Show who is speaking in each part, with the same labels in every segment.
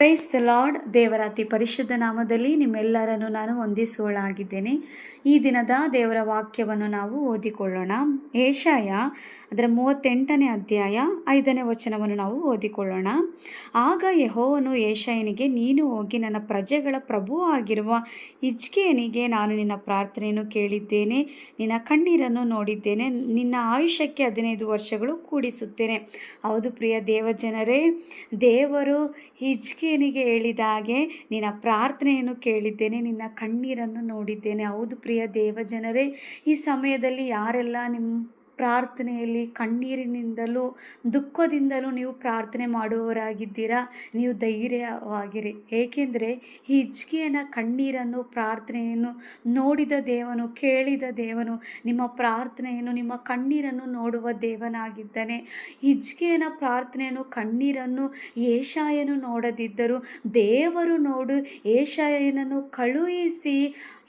Speaker 1: Praise the lord ದೇವರ ಅತಿ ಪರಿಶುದ್ಧ ನಾಮದಲ್ಲಿ ನಿಮ್ಮೆಲ್ಲರನ್ನು ನಾನು ಹೊಂದಿಸುವಳಾಗಿದ್ದೇನೆ ಈ ದಿನದ ದೇವರ ವಾಕ್ಯವನ್ನು ನಾವು ಓದಿಕೊಳ್ಳೋಣ. ಏಷಾಯ ಅದರ ಮೂವತ್ತೆಂಟನೇ ಅಧ್ಯಾಯ ಐದನೇ ವಚನವನ್ನು ನಾವು ಓದಿಕೊಳ್ಳೋಣ. ಆಗ ಯಹೋವನು ಏಷಾಯನಿಗೆ, ನೀನು ಹೋಗಿ ನನ್ನ ಪ್ರಜೆಗಳ ಪ್ರಭು ಆಗಿರುವ ಇಜ್ಕೆಯನಿಗೆ ನಾನು ನಿನ್ನ ಪ್ರಾರ್ಥನೆಯನ್ನು ಕೇಳಿದ್ದೇನೆ. ನಿನ್ನ ಕಣ್ಣೀರನ್ನು ನೋಡಿದ್ದೇನೆ. ನಿನ್ನ ಆಯುಷ್ಯಕ್ಕೆ ಹದಿನೈದು ವರ್ಷಗಳು ಕೂಡಿಸುತ್ತೇನೆ. ಹೌದು ಪ್ರಿಯ ದೇವಜನರೇ, ದೇವರು ಹಿಜ್ಕೇನಿಗೆ ಹೇಳಿದ ಹಾಗೆ ನಿನ್ನ ಪ್ರಾರ್ಥನೆಯನ್ನು ಕೇಳಿದ್ದೇನೆ, ನಿನ್ನ ಕಣ್ಣೀರನ್ನು ನೋಡಿದ್ದೇನೆ. ಹೌದು ಪ್ರಿಯ ದೇವಜನರೇ, ಈ ಸಮಯದಲ್ಲಿ ಯಾರೆಲ್ಲ ನಿಮ್ಮ ಪ್ರಾರ್ಥನೆಯಲ್ಲಿ ಕಣ್ಣೀರಿನಿಂದಲೂ, ದುಃಖದಿಂದಲೂ ನೀವು ಪ್ರಾರ್ಥನೆ ಮಾಡುವವರಾಗಿದ್ದೀರಾ? ನೀವು ಧೈರ್ಯವಾಗಿರಿ. ಏಕೆಂದರೆ ಹಿಜ್ಕಿಯನ ಕಣ್ಣೀರನ್ನು, ಪ್ರಾರ್ಥನೆಯನ್ನು ನೋಡಿದ ದೇವನು, ಕೇಳಿದ ದೇವನು, ನಿಮ್ಮ ಪ್ರಾರ್ಥನೆಯನ್ನು, ನಿಮ್ಮ ಕಣ್ಣೀರನ್ನು ನೋಡುವ ದೇವನಾಗಿದ್ದಾನೆ. ಹಿಜ್ಕಿಯನ ಪ್ರಾರ್ಥನೆಯನ್ನು, ಕಣ್ಣೀರನ್ನು ಏಷಾಯನು ನೋಡದಿದ್ದರೂ ದೇವರು ನೋಡು ಏಷಾಯನನ್ನು ಕಳುಹಿಸಿ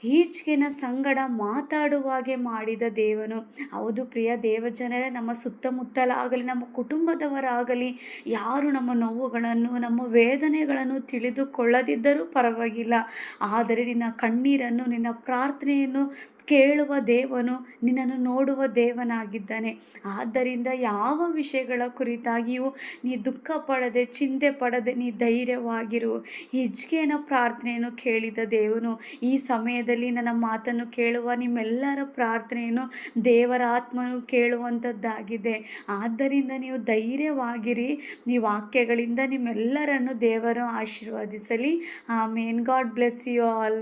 Speaker 1: ಈಚೆಗಿನ ಸಂಗಡ ಮಾತಾಡುವಾಗೆ ಮಾಡಿದ ದೇವನು. ಹೌದು ಪ್ರಿಯ, ದೇವಜನರೇ, ನಮ್ಮ ಸುತ್ತಮುತ್ತಲಾಗಲಿ, ನಮ್ಮ ಕುಟುಂಬದವರಾಗಲಿ, ಯಾರು ನಮ್ಮ ನೋವುಗಳನ್ನು, ನಮ್ಮ ವೇದನೆಗಳನ್ನು ತಿಳಿದುಕೊಳ್ಳದಿದ್ದರೂ ಪರವಾಗಿಲ್ಲ. ಆದರೆ ನಿನ್ನ ಕಣ್ಣೀರನ್ನು, ನಿನ್ನ ಪ್ರಾರ್ಥನೆಯನ್ನು ಕೇಳುವ ದೇವನು ನಿನ್ನನ್ನು ನೋಡುವ ದೇವನಾಗಿದ್ದಾನೆ. ಆದ್ದರಿಂದ ಯಾವ ವಿಷಯಗಳ ಕುರಿತಾಗಿಯೂ ನೀ ದುಃಖ ಪಡದೆ ಚಿಂತೆ ಪಡದೆ ನೀ ಧೈರ್ಯವಾಗಿರು. ಹಿಜ್ಕೇನ ಪ್ರಾರ್ಥನೆಯನ್ನು ಕೇಳಿದ ದೇವನು ಈ ಸಮಯದಲ್ಲಿ ನನ್ನ ಮಾತನ್ನು ಕೇಳುವ ನಿಮ್ಮೆಲ್ಲರ ಪ್ರಾರ್ಥನೆಯನ್ನು ದೇವರ ಆತ್ಮನು ಕೇಳುವಂಥದ್ದಾಗಿದೆ ಆದ್ದರಿಂದ ನೀವು ಧೈರ್ಯವಾಗಿರಿ. ಈ ವಾಕ್ಯಗಳಿಂದ ನಿಮ್ಮೆಲ್ಲರನ್ನು ದೇವರು ಆಶೀರ್ವದಿಸಲಿ. May God bless you all.